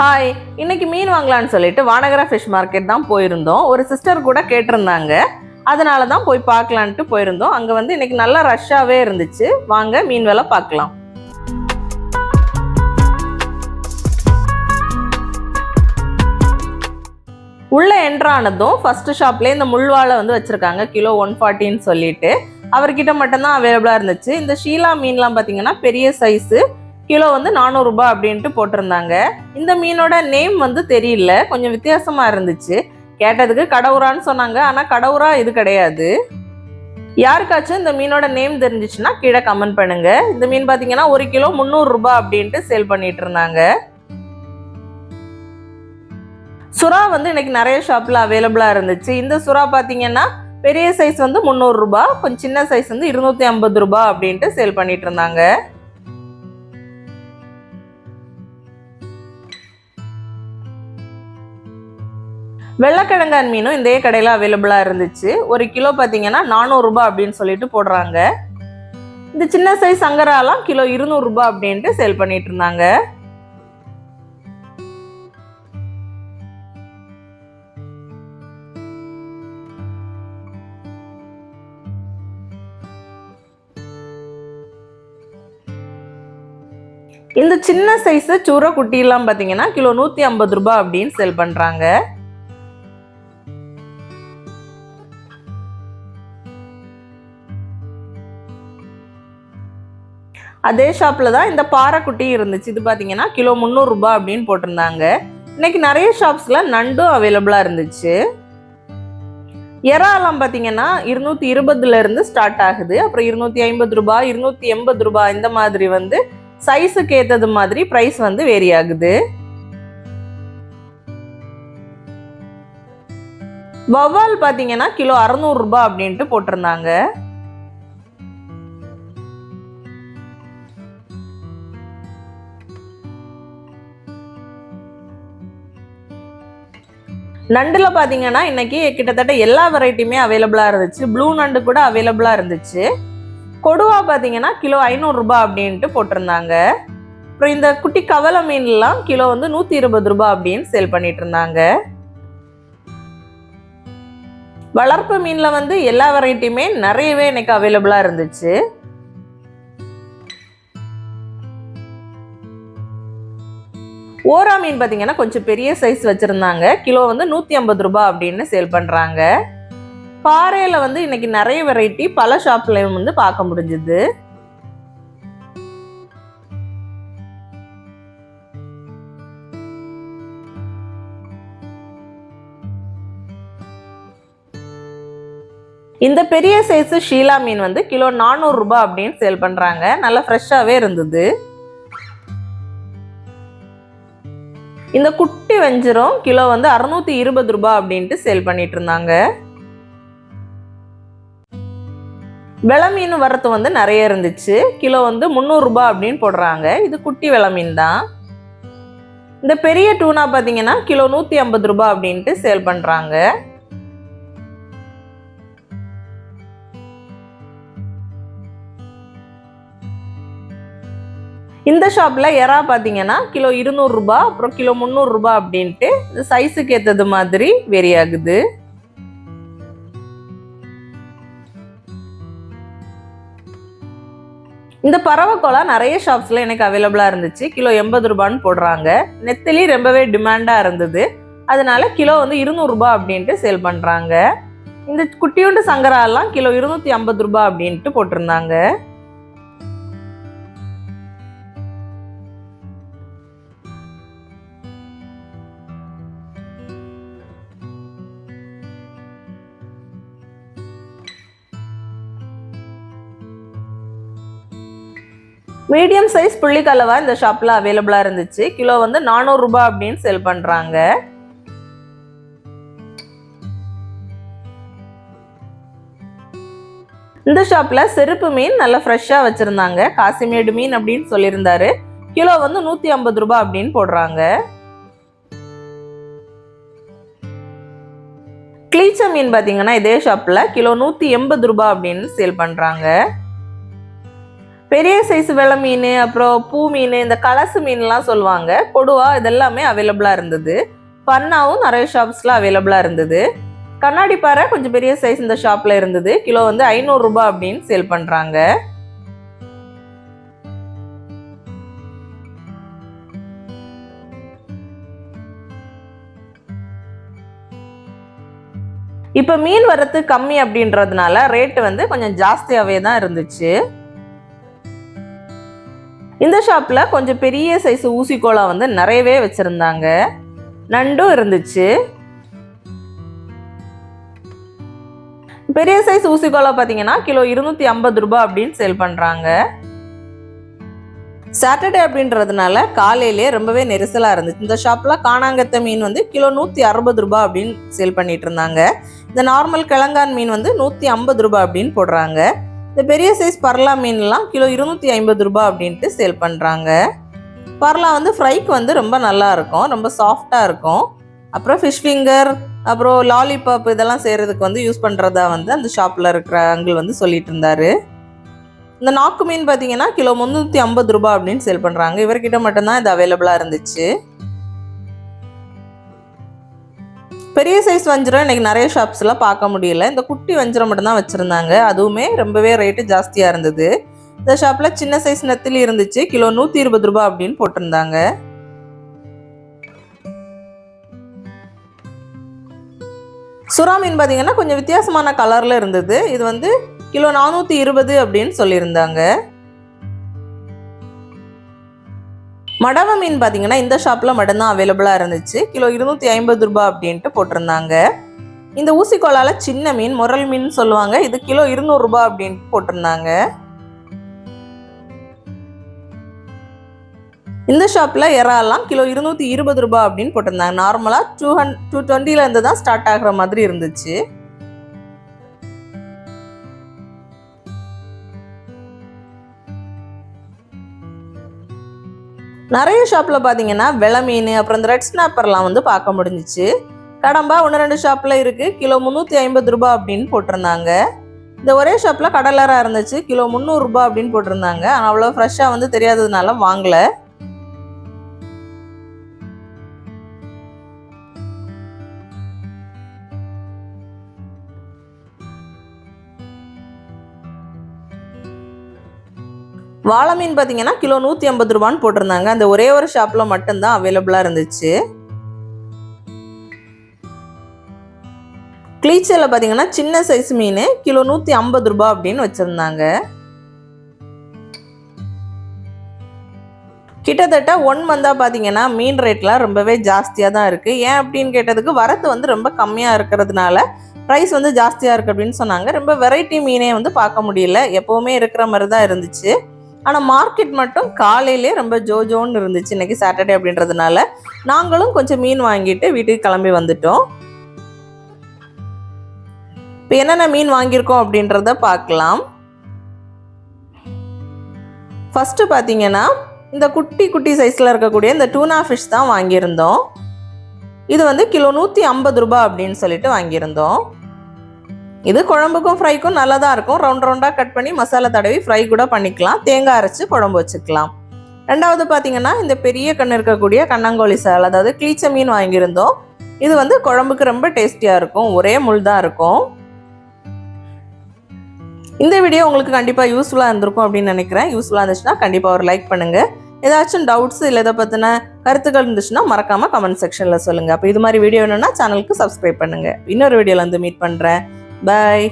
Hi இன்னைக்கு மீன் வாங்கலாம்னு சொல்லிட்டு வானகரா ஃபிஷ் மார்க்கெட் தான் போயிருந்தோம். ஒரு சிஸ்டர் கூட கேட்டிருந்தாங்க. அதனால தான் போய் பார்க்கலான்ட்டு போயிருந்தோம். அங்கே வந்து இன்னைக்கு நல்லா ரஷ்ஷாகவே இருந்துச்சு. வாங்க மீன் வேலை பார்க்கலாம். உள்ளே என்ட்ரானதும் ஃபர்ஸ்ட் ஷாப்லேயே இந்த முள்வாழை வந்து வச்சுருக்காங்க. கிலோ ஒன் ஃபார்ட்டின்னு சொல்லிட்டு. அவர்கிட்ட மட்டும்தான் அவைலபிளாக இருந்துச்சு. இந்த ஷீலா மீன்லாம் பார்த்தீங்கன்னா பெரிய சைஸு கிலோ வந்து நானூறுரூபா அப்படின்ட்டு போட்டிருந்தாங்க. இந்த மீனோட நேம் வந்து தெரியல. கொஞ்சம் வித்தியாசமாக இருந்துச்சு. கேட்டதுக்கு கடவுரான்னு சொன்னாங்க. ஆனால் கடவுரா இது கிடையாது. யாருக்காச்சும் இந்த மீனோட நேம் தெரிஞ்சிச்சுன்னா கீழே கமெண்ட் பண்ணுங்க. இந்த மீன் பார்த்தீங்கன்னா ஒரு கிலோ முந்நூறுரூபா அப்படின்ட்டு சேல் பண்ணிட்டு இருந்தாங்க. சுறா வந்து இன்னைக்கு நிறைய ஷாப்பில் அவைலபிளாக இருந்துச்சு. இந்த சுறா பார்த்தீங்கன்னா பெரிய சைஸ் வந்து முந்நூறுரூபா கொஞ்சம் சின்ன சைஸ் வந்து இருநூத்தி ஐம்பது ரூபா அப்படின்ட்டு சேல் பண்ணிட்டு இருந்தாங்க. வெள்ளக்கிழங்கான் மீனும் இந்த கடையில் அவைலபிளாக இருந்துச்சு. ஒரு கிலோ பார்த்தீங்கன்னா நானூறுரூபா அப்படின்னு சொல்லிட்டு போடுறாங்க. இந்த சின்ன சைஸ் சங்கராலாம் கிலோ இருநூறுபா அப்படின்ட்டு சேல் பண்ணிட்டு இருந்தாங்க. இந்த சின்ன சைஸ் சூற குட்டிலாம் பார்த்தீங்கன்னா கிலோ நூற்றி ஐம்பது ரூபாய் அப்படின்னு சேல் பண்ணுறாங்க அதே ஷாப்பில் தான் இந்த பாறைக்குட்டியும் இருந்துச்சு. இது பார்த்தீங்கன்னா கிலோ முந்நூறுரூபா அப்படின்னு போட்டிருந்தாங்க. இன்றைக்கி நிறைய ஷாப்ஸில் நண்டும் அவைலபிளாக இருந்துச்சு. எறாலாம் பார்த்தீங்கன்னா இருநூத்தி இருபதுலேருந்து ஸ்டார்ட் ஆகுது. அப்புறம் இருநூற்றி ஐம்பது ரூபாய் இருநூற்றி எண்பது ரூபாய் இந்த மாதிரி வந்து சைஸுக்கு ஏற்றது மாதிரி ப்ரைஸ் வந்து வேரி ஆகுது. வவ்வால் பார்த்தீங்கன்னா கிலோ அறநூறுரூபா அப்படின்ட்டு போட்டிருந்தாங்க. நண்டில் பார்த்தீங்கன்னா இன்னைக்கு கிட்டத்தட்ட எல்லா வெரைட்டியுமே அவைலபிளாக இருந்துச்சு. ப்ளூ நண்டு கூட அவைலபிளாக இருந்துச்சு. கொடுவா பார்த்தீங்கன்னா கிலோ ஐநூறுரூபா அப்படின்ட்டு போட்டிருந்தாங்க. அப்புறம் இந்த குட்டி கவலை மீன்லாம் கிலோ வந்து நூற்றி இருபது ரூபா அப்படின்னு சேல் பண்ணிட்டு இருந்தாங்க. வளர்ப்பு மீனில் வந்து எல்லா வெரைட்டியுமே நிறையவே எனக்கு அவைலபிளாக இருந்துச்சு. ஓரா மீன் பார்த்தீங்கன்னா கொஞ்சம் பெரிய சைஸ் வச்சுருந்தாங்க. கிலோ வந்து நூற்றி ஐம்பது ரூபாய் அப்படின்னு சேல் பண்ணுறாங்க பாறையில் வந்து இன்னைக்கு நிறைய வெரைட்டி பல ஷாப்லையும் வந்து பார்க்க முடிஞ்சுது. இந்த பெரிய சைஸ் ஷீலா மீன் வந்து கிலோ நானூறு ரூபாய் அப்படின்னு சேல் பண்ணுறாங்க நல்லா ஃப்ரெஷ்ஷாகவே இருந்தது. இந்த குட்டி வஞ்சிரம் கிலோ வந்து அறுநூத்தி இருபது ரூபாய் அப்படின்ட்டு சேல் பண்ணிட்டு இருந்தாங்க வெள மீன் வரத்து வந்து நிறைய இருந்துச்சு. கிலோ வந்து முந்நூறு ரூபாய் அப்படின்னு போடுறாங்க. இது குட்டி வெள மீன் தான். இந்த பெரிய டூனா பார்த்தீங்கன்னா கிலோ நூற்றி ஐம்பது ரூபாய் அப்படின்ட்டு சேல் பண்ணுறாங்க இந்த ஷாப்பில் எறா பார்த்தீங்கன்னா கிலோ இருநூறுரூபா அப்புறம் கிலோ முந்நூறுரூபா அப்படின்ட்டு இந்த சைஸுக்கு ஏற்றது மாதிரி வெறியாகுது. ஆகுது இந்த பறவைக்கோலா நிறைய ஷாப்ஸில் எனக்கு அவைலபிளாக இருந்துச்சு. கிலோ எண்பது ரூபான்னு போடுறாங்க. நெத்திலி ரொம்பவே டிமாண்டாக இருந்தது. அதனால கிலோ வந்து இருநூறுபா அப்படின்ட்டு சேல் பண்ணுறாங்க இந்த குட்டியுண்டு சங்கராலாம் கிலோ இருநூற்றி ஐம்பது ரூபாய் அப்படின்ட்டு போட்டிருந்தாங்க. மீடியம் சைஸ் புள்ளிக்கலவா இந்த ஷாப்பில் அவைலபிளாக இருந்துச்சு. கிலோ வந்து நானூறுரூபா அப்படின்னு செல் பண்ணுறாங்க இந்த ஷாப்பில் செருப்பு மீன் நல்லா ஃப்ரெஷ்ஷாக வச்சுருந்தாங்க. காசிமேடு மீன் அப்படின்னு சொல்லியிருந்தாரு. கிலோ வந்து நூற்றி ஐம்பது ரூபாய் அப்படின்னு போடுறாங்க. கிளீச்ச மீன் பார்த்தீங்கன்னா இதே ஷாப்பில் கிலோ நூற்றி எண்பது ரூபாய் அப்படின்னு சேல் பண்ணுறாங்க பெரிய சைஸ் வெலை மீன் அப்புறம் பூ மீன் இந்த கலசு மீன்லாம் சொல்லுவாங்க. கொடுவா இதெல்லாமே அவைலபிளாக இருந்தது. பன்னாவும் நிறைய ஷாப்ஸில் அவைலபிளாக இருந்தது. கண்ணாடி பாறை கொஞ்சம் பெரிய சைஸ் இந்த ஷாப்பில் இருந்தது. கிலோ வந்து ஐநூறுரூபா அப்படின்னு சேல் பண்ணுறாங்க இப்போ மீன் வரத்து கம்மி அப்படின்றதுனால ரேட்டு வந்து கொஞ்சம் ஜாஸ்தியாகவே தான் இருந்துச்சு. இந்த ஷாப்பில் கொஞ்சம் பெரிய சைஸ் ஊசிக்கோலா வந்து நிறையவே வச்சுருந்தாங்க. நண்டும் இருந்துச்சு. பெரிய சைஸ் ஊசிக்கோலா பார்த்தீங்கன்னா கிலோ இருநூத்தி ஐம்பது ரூபாய் அப்படின்னு சேல் பண்ணுறாங்க சாட்டர்டே அப்படின்றதுனால காலையிலே ரொம்பவே நெரிசலாக இருந்துச்சு. இந்த ஷாப்பில் காணாங்கத்த மீன் வந்து கிலோ நூற்றி அறுபது ரூபாய் அப்படின்னு சேல் பண்ணிட்டு இருந்தாங்க. இந்த நார்மல் கிழங்கான் மீன் வந்து நூற்றி ஐம்பது ரூபாய் அப்படின்னு போடுறாங்க. இந்த பெரிய சைஸ் பர்லா மீன்லாம் கிலோ இருநூற்றி ஐம்பது ரூபாய் அப்படின்ட்டு சேல் பண்ணுறாங்க பர்லா வந்து ஃப்ரைக்கு வந்து ரொம்ப நல்லா இருக்கும் ரொம்ப சாஃப்டாக இருக்கும். அப்புறம் ஃபிஷ் ஃபிங்கர் அப்புறம் லாலிபாப் இதெல்லாம் செய்கிறதுக்கு வந்து யூஸ் பண்ணுறதா வந்து அந்த ஷாப்பில் இருக்கிற அங்கிள் வந்து சொல்லிட்டு இருந்தாரு. இந்த நாக்கு மீன் பார்த்தீங்கன்னா கிலோ முந்நூற்றி ஐம்பது ரூபாய் அப்படின்னு சேல் பண்ணுறாங்க இவர்கிட்ட மட்டும்தான் இது அவைலபிளாக இருந்துச்சு. பெரிய சைஸ் வஞ்சிரம் இன்றைக்கி நிறைய ஷாப்ஸ்லாம் பார்க்க முடியல. இந்த குட்டி வஞ்சிரம் மட்டும்தான் வச்சுருந்தாங்க. அதுவுமே ரொம்பவே ரேட்டு ஜாஸ்தியாக இருந்தது. இந்த ஷாப்பில் சின்ன சைஸ் நெத்திலி இருந்துச்சு. கிலோ நூற்றி இருபது ரூபாய் அப்படின்னு போட்டிருந்தாங்க. சுறா மீன் பார்த்தீங்கன்னா கொஞ்சம் வித்தியாசமான கலரில் இருந்தது. இது வந்து கிலோ நானூற்றி இருபது அப்படின்னு சொல்லியிருந்தாங்க. மடவ மீன் பார்த்தீங்கன்னா இந்த ஷாப்பில் மட்டும்தான் அவைலபிளாக இருந்துச்சு. கிலோ இருநூற்றி ஐம்பது ரூபா அப்படின்ட்டு போட்டிருந்தாங்க. இந்த ஊசிக்கோளால் சின்ன மீன் முரல் மீன் சொல்லுவாங்க. இது கிலோ இருநூறுபா அப்படின்ட்டு போட்டிருந்தாங்க. இந்த ஷாப்பில் இறாலாம் கிலோ இருநூற்றி இருபது ரூபா அப்படின்னு போட்டிருந்தாங்க. நார்மலாக டூ ஹண்ட் டூ டுவெண்ட்டிலேருந்து தான் ஸ்டார்ட் ஆகிற மாதிரி இருந்துச்சு. நிறைய ஷாப்பில் பார்த்தீங்கன்னா வெள மீன் அப்புறம் இந்த ரெட் ஸ்னாப்பர்லாம் வந்து பார்க்க முடிஞ்சிச்சு. கடம்பா ஒன்று ரெண்டு ஷாப்பில் இருக்குது கிலோ முந்நூற்றி ஐம்பது ரூபாய் அப்படின்னு போட்டிருந்தாங்க. இந்த ஒரே ஷாப்பில் கடலராக இருந்துச்சு. கிலோ முந்நூறுரூபா அப்படின்னு போட்டிருந்தாங்க. ஆனால் அவ்வளோ ஃப்ரெஷ்ஷாக வந்து தெரியாததுனால வாங்கலை. வாழை மீன் பார்த்தீங்கன்னா கிலோ நூற்றி ஐம்பது ரூபான்னு போட்டிருந்தாங்க. அந்த ஒரே ஒரு ஷாப்பில் மட்டும்தான் அவைலபிளாக இருந்துச்சு. கிளீச்சரில் பார்த்தீங்கன்னா சின்ன சைஸ் மீன் கிலோ நூற்றி ஐம்பது ரூபா அப்படின்னு வச்சுருந்தாங்க. கிட்டத்தட்ட ஒன் மந்தாக பார்த்தீங்கன்னா மீன் ரேட்லாம் ரொம்பவே ஜாஸ்தியாக தான் இருக்குது ஏன் அப்படின்னு கேட்டதுக்கு வரத்து வந்து ரொம்ப கம்மியாக இருக்கிறதுனால ப்ரைஸ் வந்து ஜாஸ்தியாக இருக்குது அப்படின்னு சொன்னாங்க. ரொம்ப வெரைட்டி மீனே வந்து பார்க்க முடியல. எப்போவுமே இருக்கிற மாதிரி தான் இருந்துச்சு. ஆனால் மார்க்கெட் மட்டும் காலையிலே ரொம்ப ஜோஜோன்னு இருந்துச்சு இன்னைக்கு சாட்டர்டே அப்படின்றதுனால. நாங்களும் கொஞ்சம் மீன் வாங்கிட்டு வீட்டுக்கு கிளம்பி வந்துட்டோம். இப்போ என்னென்ன மீன் வாங்கியிருக்கோம் அப்படின்றத பார்க்கலாம். ஃபஸ்ட்டு பார்த்தீங்கன்னா இந்த குட்டி குட்டி சைஸில் இருக்கக்கூடிய இந்த டூனா ஃபிஷ் தான் வாங்கியிருந்தோம். இது வந்து கிலோ நூற்றி ஐம்பது ரூபாய் அப்படின்னு சொல்லிட்டு வாங்கியிருந்தோம். இது குழம்புக்கும் ஃப்ரைக்கும் நல்லா தான் இருக்கும் ரவுண்ட் ரவுண்டாக கட் பண்ணி மசாலா தடவி ஃப்ரை கூட பண்ணிக்கலாம். தேங்காய் அரைச்சி குழம்பு வச்சுக்கலாம். ரெண்டாவது பார்த்தீங்கன்னா இந்த பெரிய கண் இருக்கக்கூடிய கண்ணாங்கோழி சால் அதாவது கிளீச்ச மீன் வாங்கியிருந்தோம். இது வந்து குழம்புக்கு ரொம்ப டேஸ்டியாக இருக்கும். ஒரே முள் தான் இருக்கும். இந்த வீடியோ உங்களுக்கு கண்டிப்பாக யூஸ்ஃபுல்லாக இருந்திருக்கும் அப்படின்னு நினைக்கிறேன். யூஸ்ஃபுல்லாக இருந்துச்சுன்னா கண்டிப்பாக ஒரு லைக் பண்ணுங்கள் ஏதாச்சும் டவுட்ஸ் இல்லை இதை பற்றின கருத்துக்கள் இருந்துச்சுன்னா மறக்காமல் கமெண்ட் செக்ஷனில் சொல்லுங்கள் அப்போ இது மாதிரி வீடியோ வேணும்னா சேனலுக்கு சப்ஸ்கிரைப் பண்ணுங்கள் இன்னொரு வீடியோவில் வந்து மீட் பண்ணுறேன் பாய்